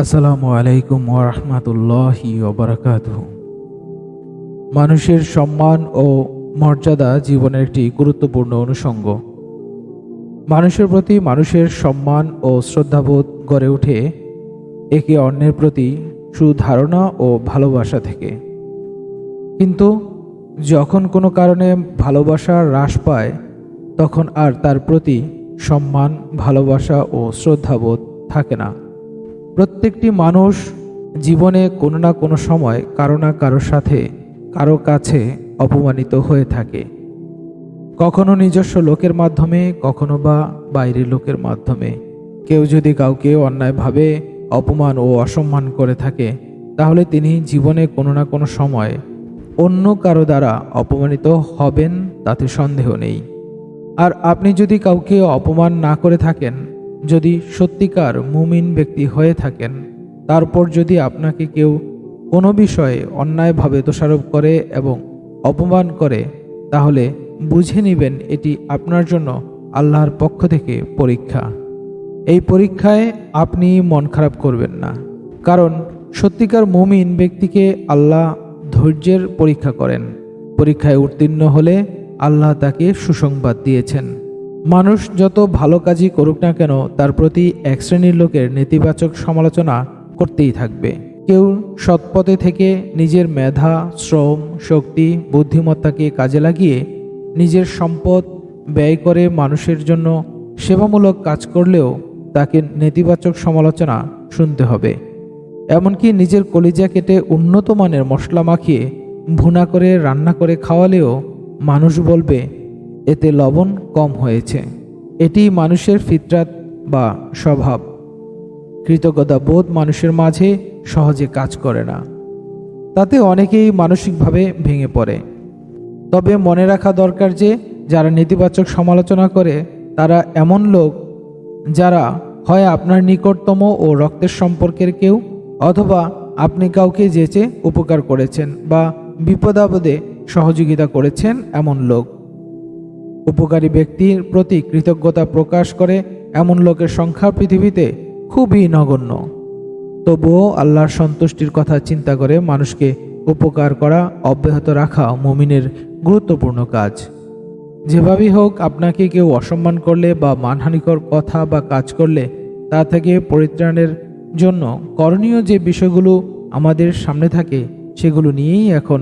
আসসালামু আলাইকুম ওরহমতুল্লাহি মানুষের সম্মান ও মর্যাদা জীবনের একটি গুরুত্বপূর্ণ অনুষঙ্গ। মানুষের প্রতি মানুষের সম্মান ও শ্রদ্ধাবোধ গড়ে ওঠে একে অন্যের প্রতি সুধারণা ও ভালোবাসা থেকে। কিন্তু যখন কোনো কারণে ভালোবাসা হ্রাস পায়, তখন আর তার প্রতি সম্মান, ভালোবাসা ও শ্রদ্ধাবোধ থাকে না। প্রত্যেকটি মানুষ জীবনে কোনো না কোনো সময় কারও না কারোর সাথে কারও কাছে অপমানিত হয়ে থাকে। কখনো নিজস্ব লোকের মাধ্যমে, কখনো বা বাইরের লোকের মাধ্যমে। কেউ যদি কাউকে অন্যায়ভাবে অপমান ও অসম্মান করে থাকে, তাহলে তিনি জীবনে কোনো না কোনো সময় অন্য কারও দ্বারা অপমানিত হবেন, তাতে সন্দেহ নেই। আর আপনি যদি কাউকে অপমান না করে থাকেন যদি সত্যিকার মুমিন ব্যক্তি হয়ে থাকেন, তারপর যদি আপনাকে কেউ কোনো বিষয়ে অন্যায়ভাবে দোষারোপ করে এবং অপমান করে, তাহলে বুঝে নেবেন এটি আপনার জন্য আল্লাহর পক্ষ থেকে পরীক্ষা। এই পরীক্ষায় আপনি মন খারাপ করবেন না, কারণ সত্যিকার মুমিন ব্যক্তিকে আল্লাহ ধৈর্যের পরীক্ষা করেন। পরীক্ষায় উত্তীর্ণ হলে আল্লাহ তাকে সুসংবাদ দিয়েছেন। মানুষ যত ভালো কাজই করুক না কেন, তার প্রতি এক শ্রেণির লোকের নেতিবাচক সমালোচনা করতেই থাকবে। কেউ সৎপথে থেকে নিজের মেধা, শ্রম, শক্তি, বুদ্ধিমত্তাকে কাজে লাগিয়ে নিজের সম্পদ ব্যয় করে মানুষের জন্য সেবামূলক কাজ করলেও তাকে নেতিবাচক সমালোচনা শুনতে হবে। এমনকি নিজের কলিজা কেটে উন্নত মানের মশলা মাখিয়ে ভুনা করে, রান্না করে খাওয়ালেও মানুষ বলবে এতে লবণ কম হয়েছে। এটি মানুষের ফিতরাত বা স্বভাব। কৃতজ্ঞতা বোধ মানুষের মাঝে সহজে কাজ করে না। তাতে অনেকেই মানসিকভাবে ভেঙে পড়ে। তবে মনে রাখা দরকার যে, যারা নেতিবাচক সমালোচনা করে, তারা এমন লোক যারা হয় আপনার নিকটতম ও রক্তের সম্পর্কের কেউ অথবা আপনি কাউকে যেচে উপকার করেছেন বা বিপদাপদে সহযোগিতা করেছেন এমন লোক। উপকারী ব্যক্তির প্রতি কৃতজ্ঞতা প্রকাশ করে এমন লোকের সংখ্যা পৃথিবীতে খুবই নগণ্য। তবুও আল্লাহর সন্তুষ্টির কথা চিন্তা করে মানুষকে উপকার করা, অব্যাহত রাখা মমিনের গুরুত্বপূর্ণ কাজ। যেভাবেই হোক, আপনাকে কেউ অসম্মান করলে বা মানহানিকর কথা বা কাজ করলে তা থেকে পরিত্রাণের জন্য করণীয় যে বিষয়গুলো আমাদের সামনে থাকে, সেগুলো নিয়েই এখন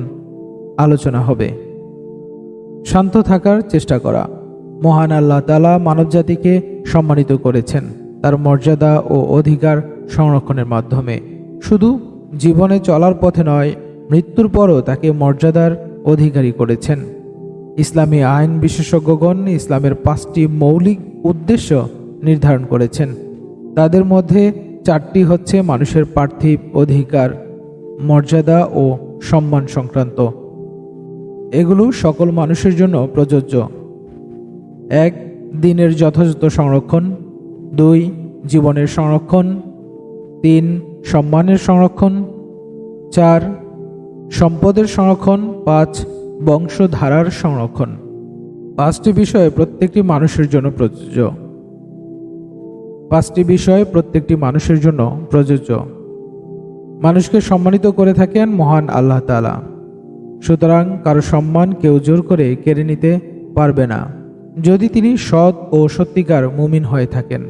আলোচনা হবে। শান্ত থাকার চেষ্টা করা। মহান আল্লাহ তালা মানবজাতিকে সম্মানিত করেছেন। তার মর্যাদা ও অধিকার সংরক্ষণের মাধ্যমে। শুধু জীবনে চলার পথে নয়, মৃত্যুর পরও তাকে মর্যাদার অধিকারী করেছেন। ইসলামী আইন বিশেষজ্ঞগণ ইসলামের পাঁচটি মৌলিক উদ্দেশ্য নির্ধারণ করেছেন। তাদের মধ্যে চারটি হচ্ছে মানুষের পার্থিব অধিকার, মর্যাদা ও সম্মান সংক্রান্ত। এগুলো সকল মানুষের জন্য প্রযোজ্য। এক, দিনের যথাযথ সংরক্ষণ। দুই, জীবনের সংরক্ষণ। তিন, সম্মানের সংরক্ষণ। চার, সম্পদের সংরক্ষণ। পাঁচ, বংশধারার সংরক্ষণ। পাঁচটি বিষয়ে প্রত্যেকটি মানুষের জন্য প্রযোজ্য। পাঁচটি বিষয় প্রত্যেকটি মানুষের জন্য প্রযোজ্য। মানুষকে সম্মানিত করে থাকেন মহান আল্লাহ তালা সুতরাং কারও সম্মান কেউ জোর করে কেড়ে নিতে পারবে না, যদি তিনি সৎ ও সত্যিকার মুমিন হয়ে থাকেন।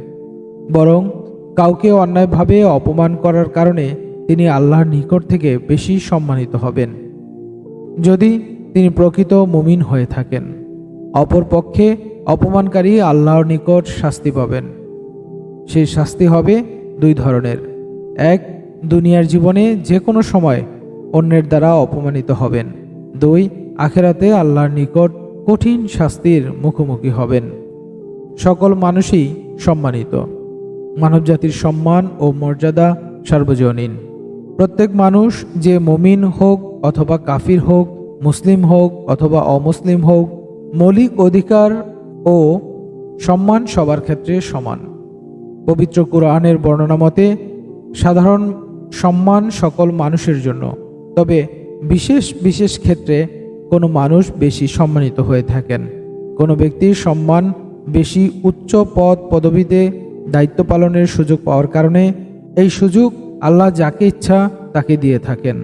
বরং কাউকে অন্যায়ভাবে অপমান করার কারণে তিনি আল্লাহর নিকট থেকে বেশি সম্মানিত হবেন। যদি তিনি প্রকৃত মুমিন হয়ে থাকেন অপরপক্ষে অপমানকারী আল্লাহর নিকট শাস্তি পাবেন। সেই শাস্তি হবে দুই ধরনের। এক, দুনিয়ার জীবনে যে কোনো সময় অন্যের দ্বারা অপমানিত হবেন। দুই, আখেরাতে আল্লাহর নিকট কঠিন শাস্তির মুখোমুখি হবেন। সকল মানুষই সম্মানিত। মানবজাতির সম্মান ও মর্যাদা সার্বজনীন। প্রত্যেক মানুষ যে মমিন হোক অথবা কাফির হোক, মুসলিম হোক অথবা অমুসলিম হোক, মৌলিক অধিকার ও সম্মান সবার ক্ষেত্রে সমান। পবিত্র কোরআনের বর্ণনা মতে, সাধারণ সম্মান সকল মানুষের জন্য। তবে বিশেষ বিশেষ ক্ষেত্রে কোনো মানুষ বেশি সম্মানিত হয়ে থাকেন। কোনো ব্যক্তির সম্মান বেশি উচ্চ পদ পদবিতে দায়িত্ব পালনের সুযোগ পাওয়ার কারণে এই সুযোগ আল্লাহ যাকে ইচ্ছা তাকে দিয়ে থাকেন।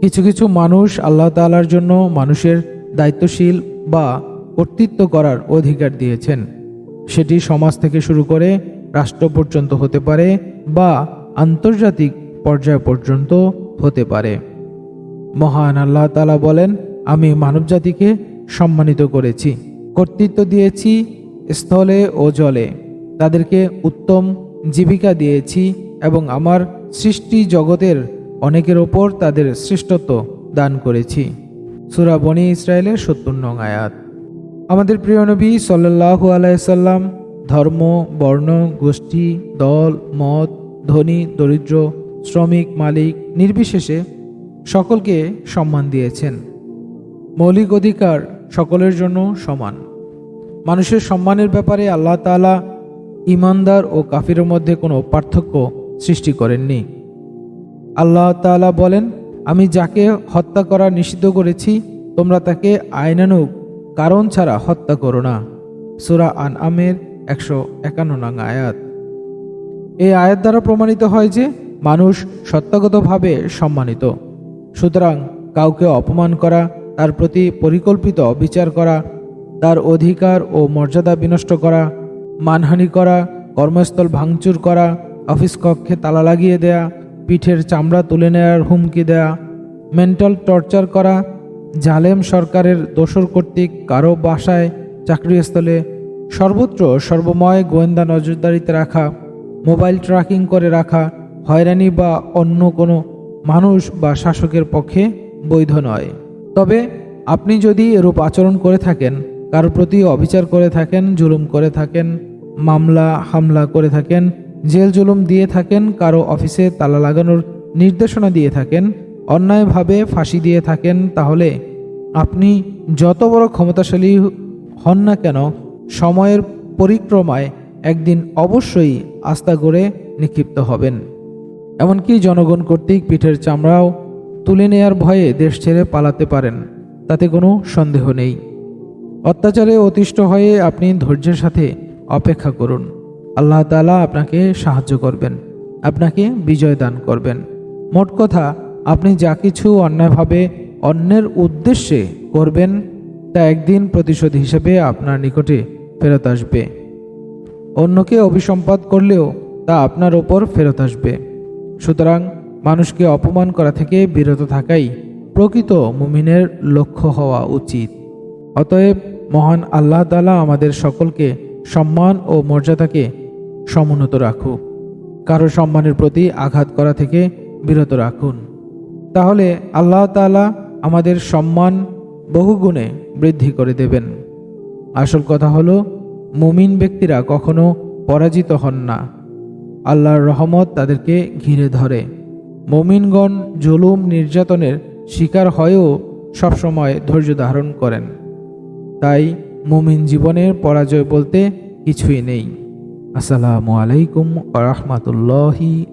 কিছু কিছু মানুষ আল্লাহ তাআলার জন্য মানুষের দায়িত্বশীল বা কর্তৃত্ব করার অধিকার দিয়েছেন। সেটি সমাজ থেকে শুরু করে রাষ্ট্র পর্যন্ত হতে পারে বা আন্তর্জাতিক পর্যায় পর্যন্ত হতে পারে। মহান আল্লাহ তালা বলেন, আমি মানবজাতিকে সম্মানিত করেছি, কর্তৃত্ব দিয়েছি স্থলে ও জলে। তাদেরকে উত্তম জীবিকা দিয়েছি এবং আমার সৃষ্টি জগতের অনেকের ওপর তাদের শ্রেষ্ঠত্ব দান করেছি। সুরা বনি ইসরায়েলের সত্তর নং আয়াত। আমাদের প্রিয় নবী সাল্লাহু আলাইসাল্লাম ধর্ম, বর্ণ, গোষ্ঠী, দল, মত, ধনী, দরিদ্র, শ্রমিক, মালিক, নির্বিশেষে সকলকে সম্মান দিয়েছেন। মৌলিক অধিকার সকলের জন্য সমান। মানুষের সম্মানের ব্যাপারে আল্লাহ তাআলা ইমানদার ও কাফিরের মধ্যে কোনো পার্থক্য সৃষ্টি করেননি। আল্লাহ তাআলা বলেন, আমি যাকে হত্যা করা নিষিদ্ধ করেছি, তোমরা তাকে আইনানুগ কারণ ছাড়া হত্যা করো না। সুরা আন আমের একশো একান্ন নং আয়াত। এই আয়াত দ্বারা প্রমাণিত হয় যে, মানুষ সত্তাগতভাবে সম্মানিত। সুতরাং কাউকে অপমান করা, তার প্রতি পরিকল্পিত বিচার করা, তার অধিকার ও মর্যাদা বিনষ্ট করা, মানহানি করা, কর্মস্থল ভাঙচুর করা, অফিস কক্ষে তালা লাগিয়ে দেয়া, পিঠের চামড়া তুলে নেওয়ার হুমকি দেয়া, মেন্টাল টর্চার করা, জালেম সরকারের দোসর কর্তৃক কারও বাসায়, চাকরিস্থলে, সর্বত্র সর্বময় গোয়েন্দা নজরদারিতে রাখা, মোবাইল ট্র্যাকিং করে রাখা, হয়রানি বা অন্য কোনো মানুষ বা শাসকের পক্ষে বৈধ নয়। তবে আপনি যদি এরূপ আচরণ করে থাকেন, কারও প্রতি অবিচার করে থাকেন, জুলুম করে থাকেন, মামলা, হামলা করে থাকেন, জেল জুলুম দিয়ে থাকেন, কারও অফিসে তালা লাগানোর নির্দেশনা দিয়ে থাকেন, অন্যায়ভাবে ফাঁসি দিয়ে থাকেন, তাহলে আপনি যত বড় ক্ষমতাশালী হন না কেন, সময়ের পরিক্রমায় একদিন অবশ্যই আস্থা গড়ে নিক্ষিপ্ত হবেন। এমনকি জনগণ কর্তৃক পিঠের চামড়াও তুলে নেয়ার ভয়ে দেশ ছেড়ে পালাতে পারেন, তাতে কোনো সন্দেহ নেই। অত্যাচারে অতিষ্ঠ হয়ে আপনি ধৈর্যের সাথে অপেক্ষা করুন। আল্লাহ তাআলা আপনাকে সাহায্য করবেন, আপনাকে বিজয় দান করবেন। মোট কথা, আপনি যা কিছু অন্যায়ভাবে অন্যের উদ্দেশ্যে করবেন, তা একদিন প্রতিশোধ হিসেবে আপনার নিকটে ফেরত আসবে। অন্যকে অভিসম্পাদ করলেও তা আপনার ওপর ফেরত আসবে। সুতরাং মানুষকে অপমান করা থেকে বিরত থাকাই প্রকৃত মুমিনের লক্ষ্য হওয়া উচিত। অতএব মহান আল্লাহ তালা আমাদের সকলকে সম্মান ও মর্যাদাকে সমুন্নত রাখুক। কারও সম্মানের প্রতি আঘাত করা থেকে বিরত রাখুন। তাহলে আল্লাহ তালা আমাদের সম্মান বহুগুণে বৃদ্ধি করে দেবেন। আসল কথা হলো, মুমিন ব্যক্তিরা কখনো পরাজিত হন না। আল্লাহর রহমত তাদেরকে ঘিরে ধরে। মমিনগণ জুলুম নির্যাতনের শিকার হয়েও সবসময় ধৈর্য ধারণ করেন। তাই মুমিন জীবনের পরাজয় বলতে কিছুই নেই। আসসালামু আলাইকুম আ রহমতুল্লাহি